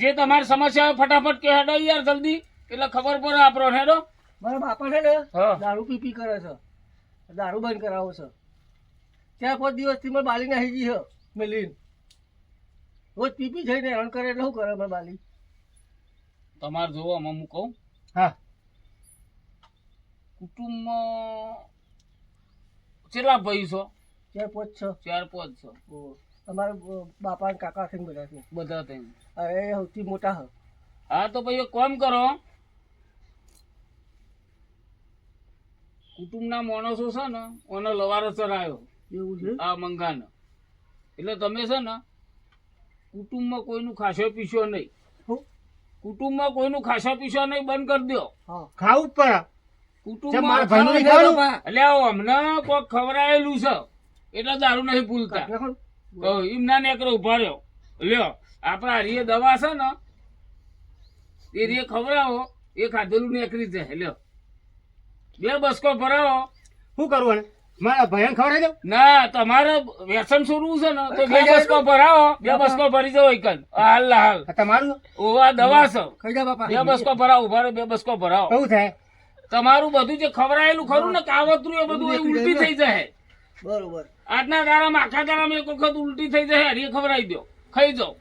જે તમારી સમસ્યા ફટાફટ કે હેડો યાર જલ્દી. એટલે ખબર પડે આપણો હેડો. મારા બાપા છે ને દારૂ પી પી કરે છે. દારૂ બંધ કરાવો છે. ચાર પાંચ દિવસથી મારે બાલી નાખી ગઈ છે મેલીન. રોજ પી પી જઈને હેરાન કરે એટલે શું કરે મારે બાલી? તમારે જોવો આમાં હું કહું. હા. કુટુંબમાં કેટલા ભાઈ છો? ચાર પાંચ છ. ચાર પાંચ છ. તમારે બાપા ને કાકા થઈને બધા છે. બધા થઈને. અરે એ સૌથી મોટા હ. હા તો ભાઈ કામ કરો. કુટુંબના માણસો છે ને ઓનો લવારો ચરાયો એવું છે? આ મંગાનો. એટલે તમે છે ને કુટુંબમાં કોઈનું ખાસો પીશો નહીં. કુટુંબમાં કોઈનું ખાસો પીશો નહીં બંધ કરી દો. ખાવું પડે. કુટુંબમાં? એટલે અમને કોઈ ખવરાયેલું છે. એટલે દારૂ નહીં ભૂલતા. કાઢ નાખો ને. તો એમ ના નેકરો ઊભા રહ્યો. લ્યો આપણા હરીએ દવા છે ને એ રે ખવડાવો એ ખાધેલું નેકરી જાય. લ્યો. બે બસકો ભરાવો. શું કરવું? મારા ભયન ખવડાવી દઉં? ના તમારે વ્યસન છોડવું છે ને તો બે બસકો ભરાવો બે બસકો ભરી દો એકન હાલ હાલ. તમારું ઓવા દવા છે. બે બસકો ભરાવો ઊભા બે બસકો ભરાવો. કેવું થાય? તમારું બધું જે ખવડાયેલું ખરું ને કાવતરું એ બધું એ ઉલટી થઈ જાય. બરોબર. આજના દાડામાં આખા દાડામાં એક વખત ઉલટી થઈ જાય હરીએ ખવડાવી દો. ખાઈ જાઓ.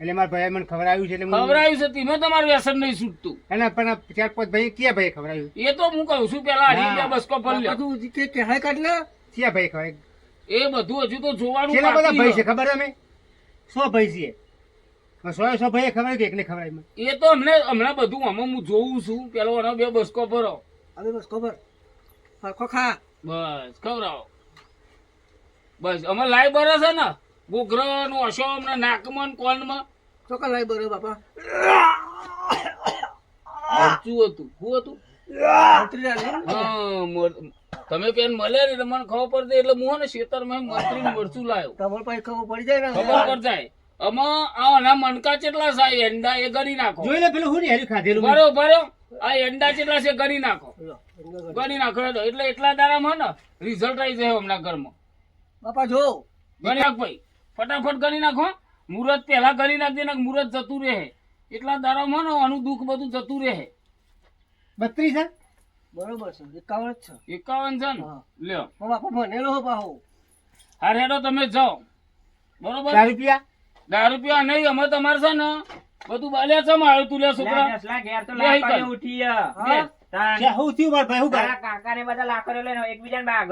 એટલે મારા ભાઈ મને ખવડાવ્યું છે એટલે ખવડાવ્યું છે તમે તમારું વ્યસન નહીં છૂટતું. એના પણ ચાર પાંચ ભાઈ ક્યાં ભાઈ ખવડાવ્યું? એ તો હું કહું છું પેલા. બે બસકો પર બધું કે કહેવાય કાઢ ને ક્યાં ભાઈ ખવાય એ બધું હજુ તો જોવાનું કેટલા બધા ભાઈ છે છે. ખબર અમે? સો ભાઈ છીએ. સો સો ભાઈ ખબર કે એકને ખવડાવ્યું? એ તો અમને હમણાં બધું આમાં હું જોઉં છું પેલો એનો બે બસકો ભરો હવે બસ ખબર સરખો ખા. બસ ખવડાવો. બસ અમે લાઈ બરાબર છે ને ગોગ્રહનું અશોમ ને નાકમાં ને કોનમાં ચોક્કસ લાઈ બરો બાપા. મરચું હતું? શું હતું? તમે પેન મળે ને મને ખબર પડતી એટલે હું ને શેતર ખેતરમાં મંત્રી મરચું લાવ્યો તમારે પાસે ખબર પડી જાય ને ખબર પડ જાય. આમાં આ આના મણકા કેટલા છે? એંડા એ ગણી નાખો. જોઈ લે પેલું હું ને હેરી ખાધેલું મેં. બરો બરો આ એંડા કેટલા છે? ગણી નાખો. ગણ. ગણી નાખો. એટલે એટલા દાડામાં ને રિઝલ્ટ આવી જાય હમણાં ઘરમાં. બાપા જો. ગણી નાખ ભાઈ. ફટાફટ ગણી નાખો મુહૂર્ત પહેલા કરી નાખજે ને મુહૂર્ત જતું રહે. એટલા દાડામાં ને આનું દુઃખ બધું જતું રહે. બત્રીસ છે બરોબર છે એકાવન જ છે. એકાવન છે ને? લ્યો. બાપા ભણેલો હો પાહો. હારે હેડો તમે જાઓ. બરોબર? ચાર રૂપિયા? દસ રૂપિયા નહીં અમે તમારે છે ને બધું બાલ્યા છે આવ્યું તું લે છોકરા. ઘેર તો લાકડી. ઉઠી હે. થયું મારા ભાઈ હું કરે? તારા કાકાને બધા લાકડીઓ લઈને એકબીજાને ભાગ.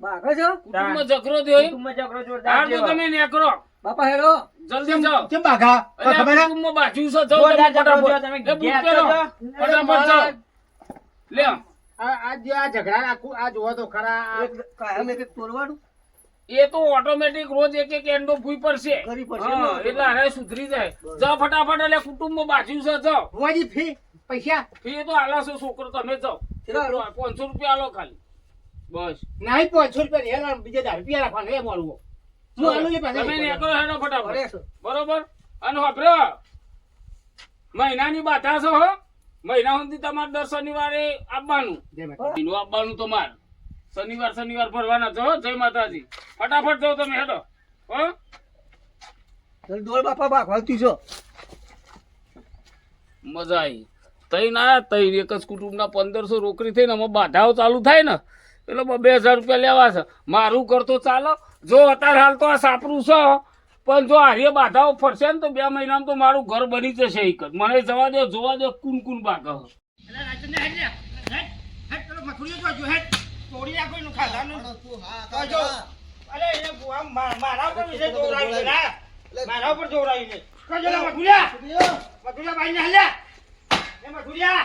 બાગો છો? કુટુંબમાં ઝઘડો થયો કુટુંબમાં ઝઘડો જોરદાર થયો. તમે નેકરો બાપા હેડો. જલ્દી જાઓ. કેમ બાઘા? ખબર કુટુંબમાં બાજુ છે જાઓ જોરદાર ઝઘડો થયો, તમે એ તો ફટાફટ જાઓ. લ્યો. આ આ જે આ ઝઘડા આખું આ જોવો તો ખરા કાયમ એક એક તોડવાનું? એ તો ઓટોમેટિક રોજ એક એક એન્ડો ભૂઈ પડશે. એટલે હારે સુધરી જાય. જાઓ ફટાફટ એટલે કુટુંબમાં બાજુ છે જાઓ. હોવાજી ફી પૈસા? ફી તો આલાસો છોકરો તમે જાઓ. ચાલો. પાંચસો રૂપિયા આલો ખાલી. બસ. નહીં પાંચસો રૂપિયા હાલવાનું, બીજા દસ રૂપિયા રાખવાનું એ મળવું હું. આલું એ પાછા તમે નીકળો હેડો ફટાફટ. બરોબર? અને વાપરો. મહિનાની બાધા છો હો? મહિના સુધી તમારે દર શનિવારે આપવાનું. જય મહિનો આપવાનું તમારે. શનિવાર શનિવાર ભરવાના છો જય માતાજી. ફટાફટ જાઓ તમે હેડો. હો? જલ્દી દોડ બાપા ભાગવાતું છો? મજા આવી તઈ ના તઈ એક જ કુટુંબના પંદરસો રોકડી થઈને આમાં બાધાઓ ચાલુ થાય ને એટલે બે હજાર રૂપિયા લેવા છે. મારું કરતો ચાલો. જો અત્યારે હાલ તો આ સાપરું છે પણ જો આર્ય બાધાઓ ફરશે ને તો બે મહિનામાં તો મારું ઘર બની જશે એક જ. મને જવા દે જોવા દે કુન કુન બાગ મારા ઉપર જોવડાવી જોવરાયું છે ના? મારા ઉપર જોવરાયું છે કજો લે મથુરિયા. મથુરિયા. ભાઈ ને હલ્યા એ મથુરિયા.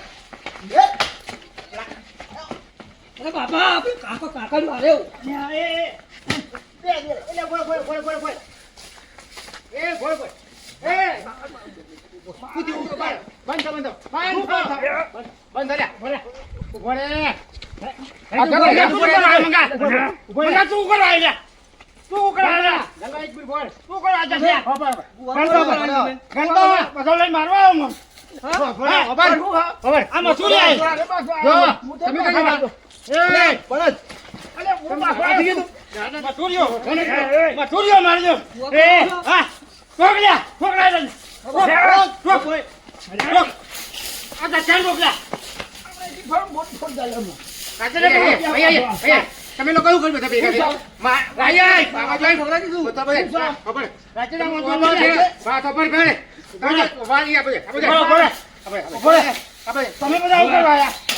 અરે બાપા આપણે કાકો કાકા માર્યો એ. એટલે ગોળ, ગોળ, ગોળ, ગોળ, ગોળ. એ, ગોળ, ગોળ. એ. કૂદી, ઊભો, બંધ. બંધ બંધ બંધ બંધ લે. ઊભો રે. આ ગંગા, લે, તું ઊભો રહે, મંગા. મંગા, તું ઊભો રહે, લે. તું ઊભો લે. ગંગા, એક મિનિટ બોલ. તું ઊભો જા, લે. ગંગા, ગંગા, બધો લઈને મારવા આવો, મન. હા, ખબર? ખબર. આ મથુરી જો, તમે કઈ તમે લોકો એવું કર્યું બધા ભેગા થઈને? મા- અહીંયા આય, બાબા બધા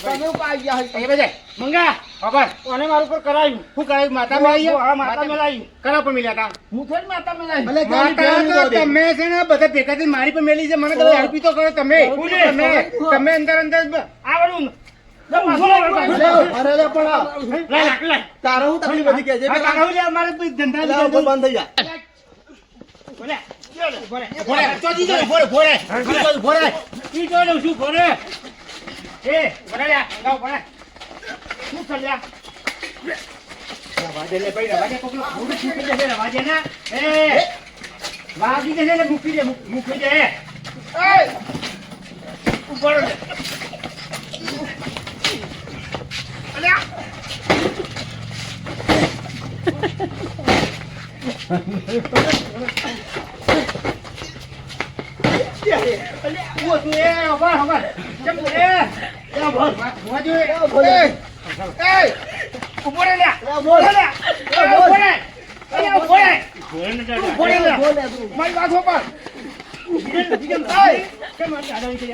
બધા. હું. તમે બધે, બધે. બધે, આ બધે. તમે બધા આવું બધે. મંગા, ખબર. કોને મારું પર કરાયું? હું કરાયું? માતા મેલાઈ? હા, માતા મે લાવી કરા પર મિલ્યા તા? માતા તો તમે છે ને બધા ભેગા થઈને મારી પર મેલી છે મને તમે હડપી તો કરો તમે તમે તમે અંદર અંદર બ- આ વળું. લે, પાછું લે, પાછું લે. લે, લાક, લે. હા, તારા હું લે, અમારે કોઈ ધંધા નહીં કરતું. ઊભો રે. ઊભો રે. ઊભો રે. ચોથી જો, ઊભો રે, ઊભો રે. એ, ઊભો રે, લ્યા. લાવ, ઊભો રે. શું? રવા દે લે, ભાઈ, દે. કોકનો છૂટી જશે, રવા દે ને. એ, વાગી જશે ને, મૂકી દે, મૂકી દે. એ, ઊભો અલ્યા. ઊભો તું, એ, ઊભો, ઊભો. કેમ તું, એ? એ, ઊભો, ઊભો તું, એ. એ, એ, ઊભો રે, લ્યા. ઊભો રે, લ્યા. એ, ઊભો રે. એ, ઊભો રે. ઊભો રે, લ્યા. મારી વાત સાંભળ. એ, કેમ આ દાદાની કઈ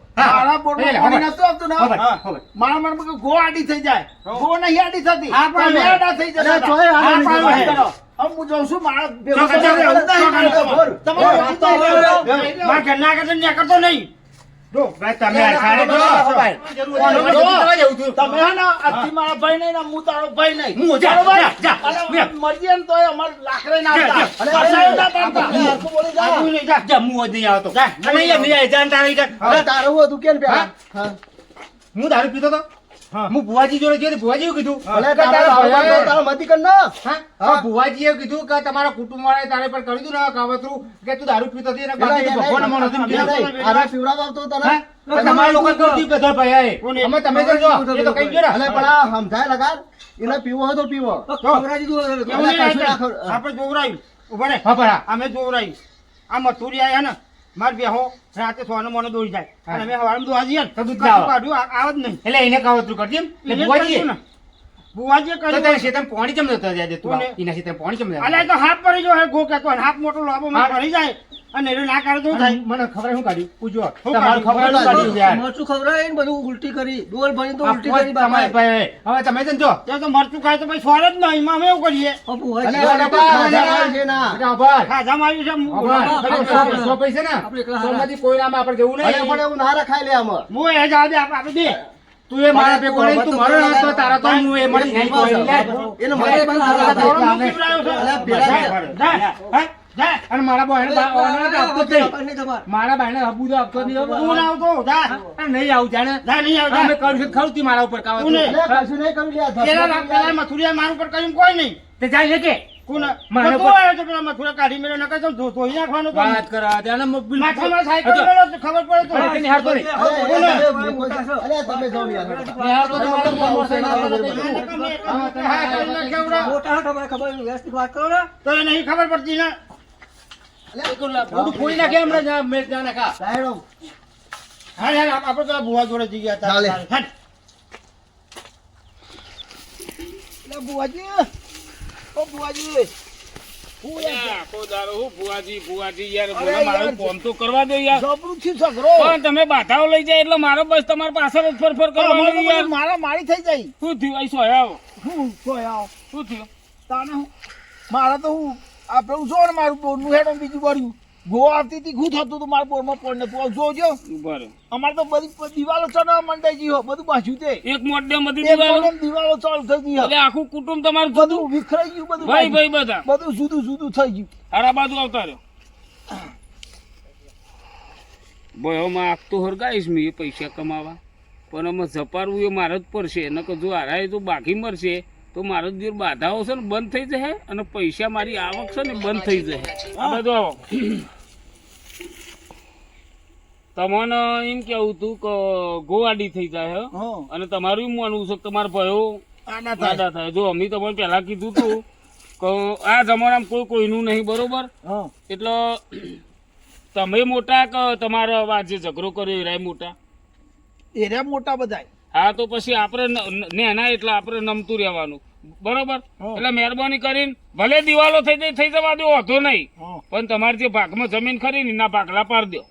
મારા બોર્ડમાં પાણી નતું આવતું ને ખબર, ખબર. મારા મનમાં ગો આડી થઈ જાય. ગો નહીં આડી થતી. તમે આડા થઈ જતા હા, જોઉં છું મારા તમારે કરતો નહીં. જો ભાઈ તમે આ જો જો. જો તમે હે ને આજથી મારા ભાઈ નહીં ને હું તારો ભાઈ નહીં. હું જા, જા, જા, અને જા. મરજીએ ને તોય અમારે લાકડે ના આવતા. જા. પાછા ના પાડતા. તું નહીં જા જા હું જ નહીં આવતો. અને અહીંયા નહીં આવી જાન તારી કર હા? હું દારૂ પીતો તો? હું. ભુવાજી જોડે ગયો તો ભુવાજી કીધું મતી કર ના. હા? પણ ભુવાજીએ કીધું કે તમારા કુટુંબ વાળાએ તારે પર કરી હતું ને કાવતરું કે તું દારૂ પીતો હતી તું ભગવાન અમર નથી કીધું. હા? તો તમારા લોકો કરતી બધા ભાઈ અમે તમે તો જો એ તો કઈ ગયો ને. ખવડાવી દીધું કેવું નહીં આવતા? આપણે જોવરાયું. ઉભરે હા ભરા અમે જોવરાયું. આ મથુરી આયા ને માર બેહો રાતે સોનો મોનો દોરી જાય અને અમે હવારમાં દોવા જઈએ તો દૂધ આવે. કાઢ્યું આ- જ નહીં એટલે એને કાવતરું કરજે. એટલે એને જ ભુવાજીએ. કર્યું તો કર્યું પાણી ચમ જતો જાય તું? એના શેતાન પાણી ચમ જાય? અલે તો હાથ પડી જો હે ગો હોય હાફ હાથ મોટો લાંબો હા. પડી જાય અને એનો ના કરે તો થાય. મને ખબર શું કાઢ્યું? પૂછો તમારું ખબર શું કાઢ્યું યાર મરચું ખવડાવી ને બધું ઉલટી કરી. ડોલ ભરી તો ઉલટી કરી તમારે ભાઈ હવે તમે છે ને જો. ત્યાં તો મરચું ખાય તો ભાઈ સ્વાર જ નહીં. એમાં અમે એવું કરીએ. આવ્યું છે સો- પૈસા ને? આપણે સોમાંથી કોઈ નામ આપણે જવું નહીં. હું એ જવા દે આપણે આપણે તું એ મારા ભેગો તું મારો તારા તો હું એ મળી નહીં કોઈ લે. મારે પણ અને મારા તમારે. મારા ભાઈને હબુ તો આપતો નહીં હો. તું આવતો નહીં આવું જાણે. જા નહીં આવતો અમે કર્યું છે ખરું તી મારા ઉપર કાવતરું. તું નહીં. પેલા પેલા મથુરિયા મારા ઉપર કર્યું કોઈ નહીં. તે જાય કે. કરા કરી કરો ને. ખબર પડતી ને? થોડું નાખે હમણાં મેચ ત્યાં નાખા. હા યાર આપણે પેલા ભુવા જોડે જઈ ગયા હતા. હાટ. આખો દાડો ભુવાજી ભુવાજી યાર મને મારું કરવા દો યાર. પણ તમે બાધાઓ લઈ જાય એટલે મારો બસ તમારી પાછળ જ ફરફર કરવાનું યાર. મારા મારી થઈ જાય. શું થયું? અહીં સોય આવો? હું સોયા શું થયું? તાને હું મારા તો હું આપણે પેલું જો ને મારું બોરનું હેડો બીજું કર્યું ગો આવતી હતી ઘૂ થતું હતું મારા બોરમાં પણ તું જોજો બરે અમારે તો બધી દિવાલો ચડવા મંડાઈ ગયો બધું બાજુ તે એક મોટે બધી દિવાલો. દિવાલો ચાલુ થઈ ગઈ હો. એટલે આખું કુટુંબ તમારું બધું વિખરાઈ ગયું બધું ભાઈ ભાઈ બધા. બધું જુદું જુદું થઈ ગયું. હારા બાજુ આવતા રહ્યો. ભયોમાં આગ તો હરગાઈશ મેં પૈસા કમાવા. પણ અમે જપારવું એ મારે જ પડશે. નકર જો હારાએ તો બાકી મરશે. તો મારો જે બાધાઓ છે ને બંધ થઈ જશે અને પૈસા મારી આવક છે ને બંધ થઈ જશે. બધું તમને એમ કેવું તું કે ગોવાડી થઈ જાય અને તમારું એમ માનવું છે તમારો ભયો આના થાય. દાદા થાય. જો અમે તમને પહેલા કીધું તું કે આ જમાનામાં કોઈ કોઈનું નહીં બરોબર? એટલે તમે મોટા કે તમારા જે ઝઘડો કર્યો એરાય મોટા? એરા મોટા બધાય. હા તો પછી આપણે નેના એટલે આપણે નમતું રહેવાનું. બરોબર? એટલે મહેરબાની કરીને ભલે દિવાલો થઈ જાય થઈ જવા દો વાંધો નહીં. પણ તમારે જે ભાગમાં જમીન ખરી ને એના ભાગલા પાર દો.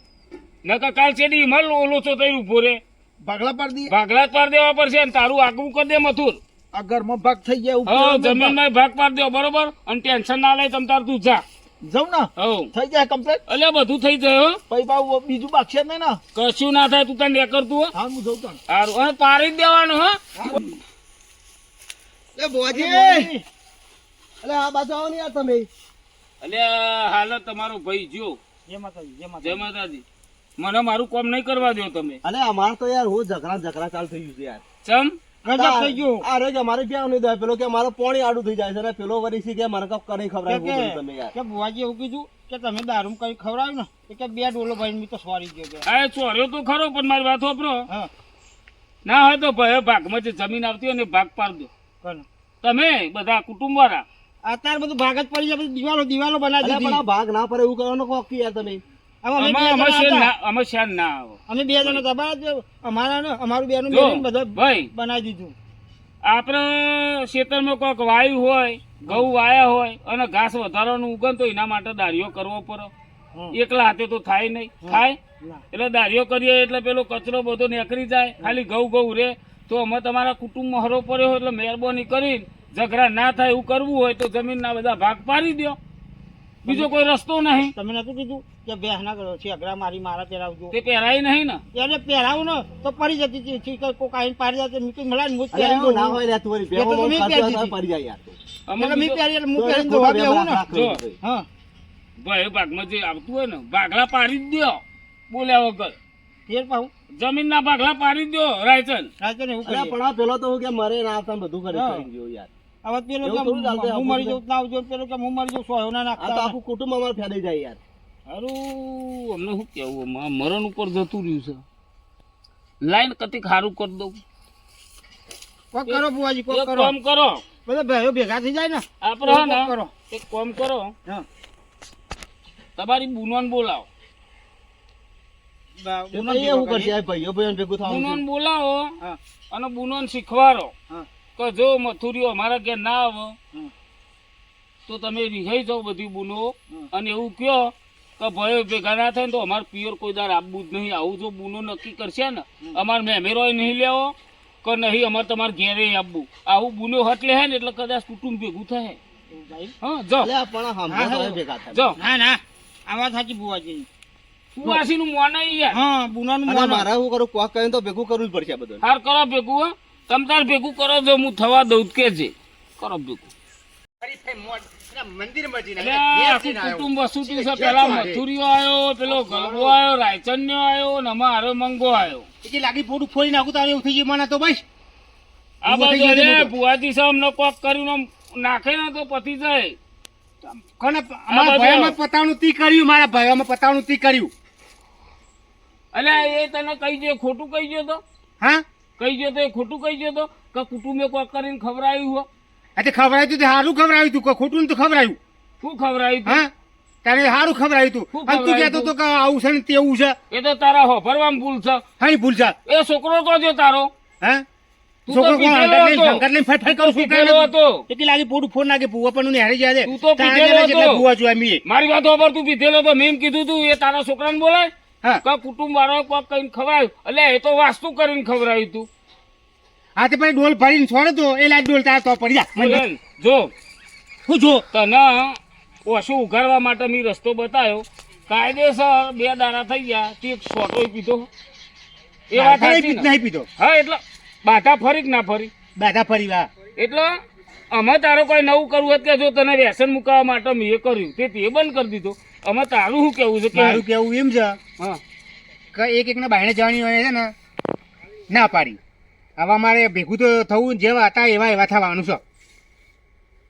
નકર કાલ ચેડી મલ ઓલોચો થઈ ઊભો રે ભાગલા પાર દે ભાગલા જ પાર દેવા પડશે અને તારું આગવું કરી દે મથુર. આ ઘરમાં ભાગ થઈ જાય જમીન હા ભાગ. જમીનમાં ભાગ પાડ દો બરોબર? અને ટેન્શન ના લે તમ તાર તું જા. જાઉં ને? હવ થઈ જાય કમ્પ્લીટ અલે બધું થઈ જાય હો. પછી પાછું બીજું બાકી નહીં ને? કશું ના થાય તું તને ને કરતું હો. હા હું જઉં તાણ. સારું પાડી જ દેવાનું હા. અલે હાલ તમારો ભાઈ જો. જય માતાજી જય માતાજી જય માતાજી મને મારું કામ નહીં કરવા દો તમે. અલે અમાર તો યાર હું ઝઘડા ઝઘડા ચાલુ થઈ ગયું છે યાર. ચમ? ગજબ થઈ ગયું. આ કે અમારે ક્યાં નહીં દે પેલો કે મારો પોણી આડું થઈ જાય છે ને પેલો વરી છે કે મને કપ કરી ખબર કે તમે યાર. કે ભુવાજી એવું કીધું કે તમે દારૂ કઈ ખવડાવ્યું ને કે બે ડોલો ભાઈ મી તો સોરી ગયો આ ચોર્યો તો ખરો પણ મારી વાત વાપરો. ના હોય તો ભાઈ ભાગમાં જે જમીન આવતી હોય ને ભાગ પાડ દો. તમે બધા કુટુંબ વાળા અત્યારે બધું ભાગ જ પડી જાય દિવાલો દિવાલો બનાવી પણ આ દીધી. ભાગ ના પડે એવું કરવાનું કોક કે યાર તમે. અમે બે અમે અમે જણા શેર ના અમે શેર ના આવો. અમે બે જણા હતા. બરાબર અમારા ને અમારું બેનું જો બધું ભાઈ. બનાવી દીધું. આપણે ખેતરમાં કોઈક વાયુ હોય ઘઉં વાયા હોય અને ઘાસ વધારાનું ઉગન તો એના માટે દાળીઓ કરવો પડે. એકલા હાથે તો થાય નહીં. થાય? એટલે દાળીઓ કરીએ એટલે પેલો કચરો બધો નીકળી જાય ખાલી ઘઉં ઘઉં રે. તો અમે તમારા કુટુંબમાં હરો પડ્યો હોય એટલે મહેરબાની કરીને ઝઘડા ના થાય એવું કરવું હોય તો જમીનના બધા ભાગ પાડી દો બીજો કોઈ રસ્તો નહીં. તમે નતું કીધું? કે બેહ ના કરો છે અઘરા મારી મારા પહેરાવજો. તે પહેરાય નહીં ને? એને પહેરાવું ને તો પડી જતી હતી. ઠીક છે, કોક આઈને પાડી જતી મીકી મળે ને હું જ અલે એવું પહેરાવું. ના હોય રે તું વરી તો મી પહેરી દીધી. પડી જાય યાર અમે મી પહેરી તો પહેરીને ધોવા બેહું ને જો. હા. ભાઈ ભાગમાં જે આવતું હોય ને ભાગલા પાડી જ દો બોલ્યા વગર. ફેર પાઉં જમીન ના ભાગલા પાડી દો રાયચંદ. રાજ્ય ને એવું અલે પણ પેલો તો હું કે મરે ના આવતા બધું કરી કરી ગયો યાર. હવે પેલો કે હું મરી. જાઉં ના આવજો પેલો કે હું મરી જાઉં સોયો ના નાખતા આખું કુટુંબ અમારે ફેલાઈ જાય યાર. હારું અમને શું કહેવું આમાં મરણ ઉપર જતું રહ્યું છે. લાઈન કતિક સારું કરી દઉં. કોક કરો બુવાજી કોક કરો. કામ કરો. બધા ભાઈઓ ભેગા થઈ જાય ને. આપણે ને કરો. એક કામ કરો. હા. તમારી બુનવાન બોલાવો. બુનોન બોલાવો અને બુનોન શીખવાડો. કે જો મથુરીઓ અમારા ઘેર ના આવો તો તમે રિહાઈ જાઓ બધી બુનો અને એવું કયો કે ભાઈ ભેગા ના થાય ને તો અમારે પિયર કોઈ દાર આપવું જ નહીં. આવું જો બુનો નક્કી કરશે ને અમારે મેમેરોય નહીં લેવો કે નહીં અમારે તમારે ઘેરે આપવું. આવું બુનો હટ લે ને એટલે કદાચ કુટુંબ ભેગું થાય. હા જો. આ જો. ના ના. વાત સાચી બુવાજી કુવાસીનું મોન યાર. હા બુનાનું અને મારા કરું કોક કરીને તો ભેગું કરવું જ પડશે બધું. હાર કરો ભેગું હો. તમ તાર ભેગું કરો જો હું થવા દઉં કે છે. કરો ભેગું. કુટુંબ વસુતું છે પેલા મથુરીઓ આવ્યો પેલો ગલબો આવ્યો રાયચન્યો આવ્યો ને અમારો મંગો આવ્યો. એટલે લાગી પોડું ફોડી નાખું તારે એવું થઈ ગયું મને તો ભાઈ આ બાજુ અરે ભુવાજી સાહેબ નો કોક કરીને નાખે ને તો પતી જાય. કોને અમારા બધું. ભાઈઓમાં તી કર્યું મારા ભાઈઓમાં પતાવનું તી કર્યું. અલ્યા એ તને કહી દે ખોટું કહી ગયો તો. હા? કહી ગયો તો એ ખોટું કહી ગયો તો કે કુટુંબે કોક કરીને ખવડાવ્યું હો. આ તે ખવડાવ્યું તું સારું ખવડાવ્યું તું ખોટું તો ખવડાવ્યું. શું ખવડાવ્યું હા? તારે સારું ખવડાવ્યું તું. અને તું કહેતો તો? કે આવું છે ને તેવું છે. એ તો તારા હોફરવામાં ભૂલ છે. હા ભૂલ છે. એ છોકરો તો જો તારો. હા? છોકરો કોણ? લઈને કરું. હતો. એટલી લાગે પોડું ફોન નાખે ભૂવા પણ જાય. તું પીધેલો હતો. ભૂવા. મારી વાત ખબર તું પીધેલો તો મેં કીધું તું એ તારા છોકરાને બોલાય. હા. કુટુંબ વાળો કોક કઈને ખવડાવ્યું. એટલે એ તો વાસ્તુ કરીને ખવડાવ્યું તું. હા તે પછી ડોલ ભરીને છોડે તો એ લાજ ડોલ તારા તો પડી જા. મને જો. હું જો? તને ઓછું ઉઘાડવા માટે મેં રસ્તો બતાવ્યો. કાયદેસર બે દાડા થઈ ગયા. તે એક સોટો પીધો. એ વાત નહીં પીધો. હા એટલે બાધા ફરી ના ફરી? બાધા ફરી વા. એટલે અમે તારો કોઈ નવું કરવું હોત કે જો તને વ્યસન મુકાવવા માટે મેં કર્યું. તે તે બંધ કરી દીધો. અમે તારું શું કેવું છે મારું કેવું એમ છે હા. એક એકના બાયણે જવાની હોય છે ને ના પાડી. હવે મારે ભેગું તો થવું જેવા હતા એવા એવા થવાનું છે.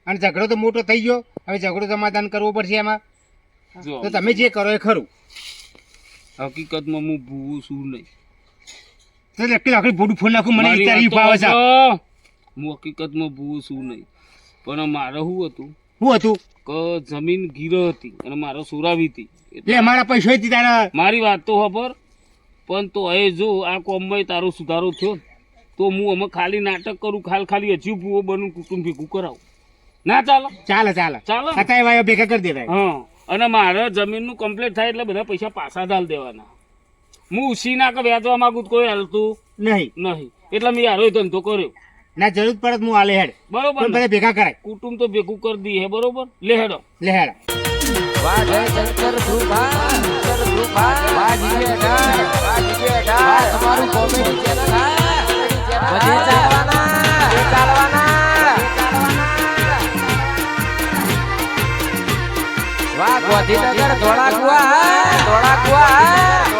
અને ઝઘડો તો મોટો થઈ ગયો. હવે ઝઘડો સમાધાન કરવો પડશે એમાં. તો તમે જે કરો એ ખરું. હકીકતમાં હું ભૂવું છું નહીં. તો લખી લખી ભોડું ફોન નાખું મને વિચારી ભાવે છે. હું હકીકતમાં ભૂવું છું નહીં. પણ મારે શું હતું? શું હતું? કે જમીન ગીરો હતી અને મારો સુરાવી હતી એટલે મારા પૈસા હતી તારા. મારી વાત તો ખબર. પણ તો એ જો આ કોમમાં તારો સુધારો થયો તો હું અમે ખાલી નાટક કરું ખાલી ખાલી હજી ભૂવો બનું કુટુંબ ભેગું કરાવું. ના ચાલો? ચાલે ચાલે. ચાલો? ને? વાયો ભેગા કરી દેવાય. હા. અને મારે જમીનનું કમ્પ્લીટ થાય એટલે બધા પૈસા પાછા જ દેવાના. હું ઉછીના કે વ્યાજવા માંગુ કોઈ હાલતું નહીં. નહીં. એટલે મેં યારો ધંધો કર્યો. ના જરૂર પડે હું આલે હેડ. બરોબર બધા ભેગા કરાય. કુટુંબ તો ભેગું કરી દઈએ બરોબર? લે હેડો. લે હેડ. વાહ ગોધીનગર ધોળાકુવા ધોળાકુવા.